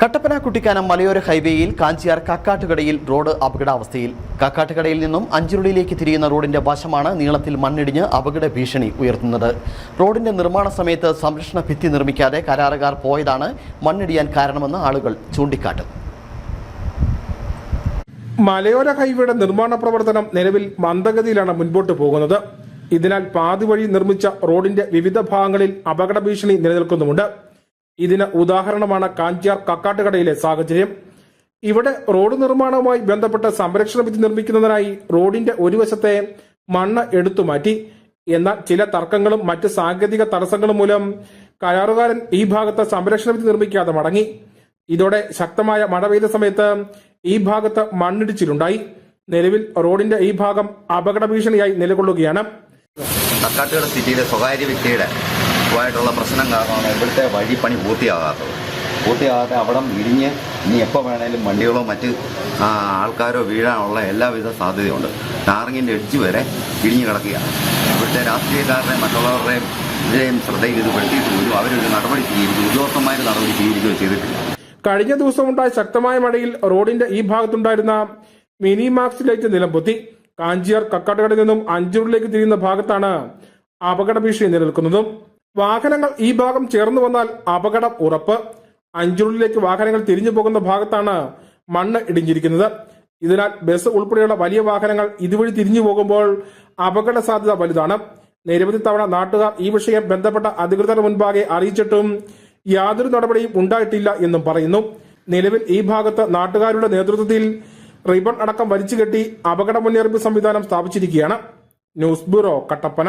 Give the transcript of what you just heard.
കട്ടപ്പന കുട്ടിക്കാനം മലയോര ഹൈവേയിൽ കാഞ്ചിയാർ കക്കാട്ടുകടയിൽ റോഡ് അപകടാവസ്ഥയിൽ. കക്കാട്ടുകടയിൽ നിന്നും അഞ്ചുരുളിയിലേക്ക് തിരിയുന്ന റോഡിന്റെ വശമാണ് നീളത്തിൽ മണ്ണിടിഞ്ഞ് അപകട ഭീഷണി ഉയർത്തുന്നത്. റോഡിന്റെ നിർമ്മാണ സമയത്ത് സംരക്ഷണ ഭിത്തി നിർമ്മിക്കാതെ കരാറുകാർ പോയതാണ് മണ്ണിടിയാൻ കാരണമെന്ന് ആളുകൾ ചൂണ്ടിക്കാട്ടും മലയോര ഹൈവേയുടെ നിർമ്മാണ പ്രവർത്തനം നിലവിൽ മന്ദഗതിയിലാണ് മുൻപോട്ട് പോകുന്നത്. ഇതിനാൽ പാതി വഴി നിർമ്മിച്ച റോഡിന്റെ വിവിധ ഭാഗങ്ങളിൽ അപകട ഭീഷണി നിലനിൽക്കുന്നുമുണ്ട്. ഇതിന് ഉദാഹരണമാണ് കാഞ്ചിയാർ കക്കാട്ടുകടയിലെ സാഹചര്യം. ഇവിടെ റോഡ് നിർമ്മാണവുമായി ബന്ധപ്പെട്ട് സംരക്ഷണ ഭിത്തി നിർമ്മിക്കുന്നതിനായി റോഡിന്റെ ഒരു വശത്തെ മണ്ണ് എടുത്തുമാറ്റി എന്നാൽ ചില തർക്കങ്ങളും മറ്റ് സാങ്കേതിക തടസ്സങ്ങളും മൂലം കരാറുകാരൻ ഈ ഭാഗത്ത് സംരക്ഷണ ഭിത്തി നിർമ്മിക്കാതെ മടങ്ങി. ഇതോടെ ശക്തമായ മഴ പെയ്ത സമയത്ത് ഈ ഭാഗത്ത് മണ്ണിടിച്ചിലുണ്ടായി. നിലവിൽ റോഡിന്റെ ഈ ഭാഗം അപകട ഭീഷണിയായി നിലകൊള്ളുകയാണ്. കക്കാട്ടുകട സിറ്റിയിലെ സ്വകാര്യ വ്യക്തിയുടെ ആയിട്ടുള്ള പ്രശ്നം കാരണമാണ് ഇവിടുത്തെ വഴിപ്പണി പൂർത്തിയാകാത്തത്. പൂർത്തിയാകാത്ത അവിടം ഇടിഞ്ഞ് ഇനി എപ്പോൾ വേണേലും വണ്ടികളോ മറ്റ് ആൾക്കാരോ വീഴാനുള്ള എല്ലാവിധ സാധ്യതയുണ്ട്. ടാറിങ്ങിന്റെ എഡ്ജ് വരെ ഇടിഞ്ഞു കിടക്കുകയാണ്. ഇവിടുത്തെ രാഷ്ട്രീയക്കാരുടെയും മറ്റുള്ളവരുടെയും ഇതിലെയും ശ്രദ്ധയിൽ ഇത് പെടുത്തിയിട്ട് പോലും അവരൊരു നടപടി സ്വീകരിക്കും ഉദ്യോഗസ്ഥന്മാർ നടപടി സ്വീകരിക്കുകയോ ചെയ്തിട്ടില്ല. കഴിഞ്ഞ ദിവസമുണ്ടായ ശക്തമായ മഴയിൽ റോഡിന്റെ ഈ ഭാഗത്തുണ്ടായിരുന്ന മിനി മാക്സ് ലൈറ്റ് നിലംപൊത്തി. കാഞ്ചിയാർ കക്കാട്ടുകടയിൽ നിന്നും അഞ്ചൂരിലേക്ക് തിരിയുന്ന ഭാഗത്താണ് അപകട ഭീഷണി നിലനിൽക്കുന്നതും. വാഹനങ്ങൾ ഈ ഭാഗം ചേർന്ന് വന്നാൽ അപകടം ഉറപ്പ്. അഞ്ചുരുളിലേക്ക് വാഹനങ്ങൾ തിരിഞ്ഞു പോകുന്ന ഭാഗത്താണ് മണ്ണ് ഇടിഞ്ഞിരിക്കുന്നത്. ഇതിനാൽ ബസ് ഉൾപ്പെടെയുള്ള വലിയ വാഹനങ്ങൾ ഇതുവഴി തിരിഞ്ഞു പോകുമ്പോൾ അപകട സാധ്യത വലുതാണ്. നിരവധി തവണ നാട്ടുകാർ ഈ വിഷയം ബന്ധപ്പെട്ട അധികൃതർ മുൻപാകെ അറിയിച്ചിട്ടും യാതൊരു നടപടിയും ഉണ്ടായിട്ടില്ല എന്നും പറയുന്നു. നിലവിൽ ഈ ഭാഗത്ത് നാട്ടുകാരുടെ നേതൃത്വത്തിൽ റിബൺ അടക്കം വലിച്ചുകെട്ടി അപകട മുന്നറിയിപ്പ് സംവിധാനം സ്ഥാപിച്ചിരിക്കുകയാണ്. News bureau Kattappana.